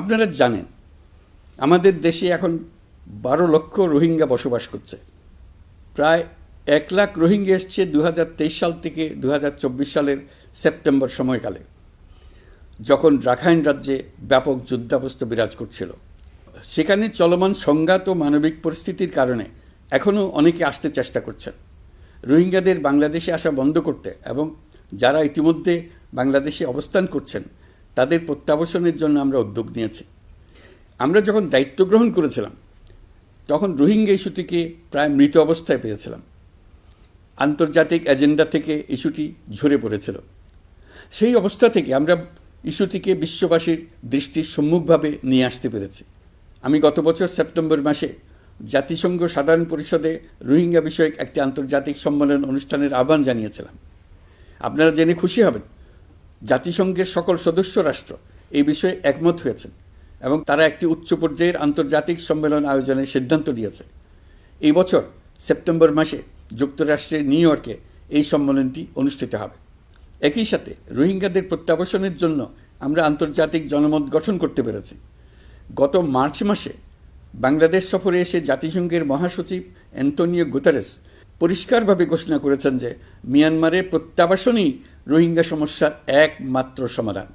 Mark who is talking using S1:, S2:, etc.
S1: আপনারা জানেন, আমাদের দেশে এখন বারো লক্ষ রোহিঙ্গা বসবাস করছে। প্রায় এক লাখ রোহিঙ্গা এসছে দু হাজার তেইশ সাল থেকে দু হাজার চব্বিশ সালের সেপ্টেম্বর সময়কালে, যখন রাখাইন রাজ্যে ব্যাপক যুদ্ধাবস্থা বিরাজ করছিল। সেখানে চলমান সংঘাত ও মানবিক পরিস্থিতির কারণে এখনও অনেকে আসতে চেষ্টা করছেন। রোহিঙ্গাদের বাংলাদেশে আসা বন্ধ করতে এবং যারা ইতিমধ্যে বাংলাদেশে অবস্থান করছেন তাদের প্রত্যাবাসনের জন্য আমরা উদ্যোগ নিয়েছি। আমরা যখন দায়িত্ব গ্রহণ করেছিলাম, তখন রোহিঙ্গা ইস্যুটিকে প্রায় মৃত অবস্থায় পেয়েছিলাম। আন্তর্জাতিক এজেন্ডা থেকে ইস্যুটি ঝরে পড়েছিল। সেই অবস্থা থেকে আমরা ইস্যুটিকে বিশ্ববাসীর দৃষ্টির সম্মুখভাবে নিয়ে আসতে পেরেছি। আমি গত বছর সেপ্টেম্বর মাসে জাতিসংঘ সাধারণ পরিষদে রোহিঙ্গা বিষয়ক একটি আন্তর্জাতিক সম্মেলন অনুষ্ঠানের আহ্বান জানিয়েছিলাম। আপনারা জেনে খুশি হবেন জাতিসংঘের সকল সদস্য রাষ্ট্র এই বিষয়ে একমত হয়েছেন এবং তারা একটি উচ্চ পর্যায়ের আন্তর্জাতিক সম্মেলন আয়োজনের সিদ্ধান্ত নিয়েছে। এই বছর সেপ্টেম্বর মাসে যুক্তরাষ্ট্রের নিউ ইয়র্কে এই সম্মেলনটি অনুষ্ঠিত হবে। একই সাথে রোহিঙ্গাদের প্রত্যাবাসনের জন্য আমরা আন্তর্জাতিক জনমত গঠন করতে পেরেছি। গত মার্চ মাসে বাংলাদেশ সফরে এসে জাতিসংঘের মহাসচিব অ্যান্তনিও গুতারেস পরিষ্কারভাবে ঘোষণা করেছেন যে মিয়ানমারে প্রত্যাবাসনই রোহিঙ্গা সমস্যার একমাত্র সমাধান।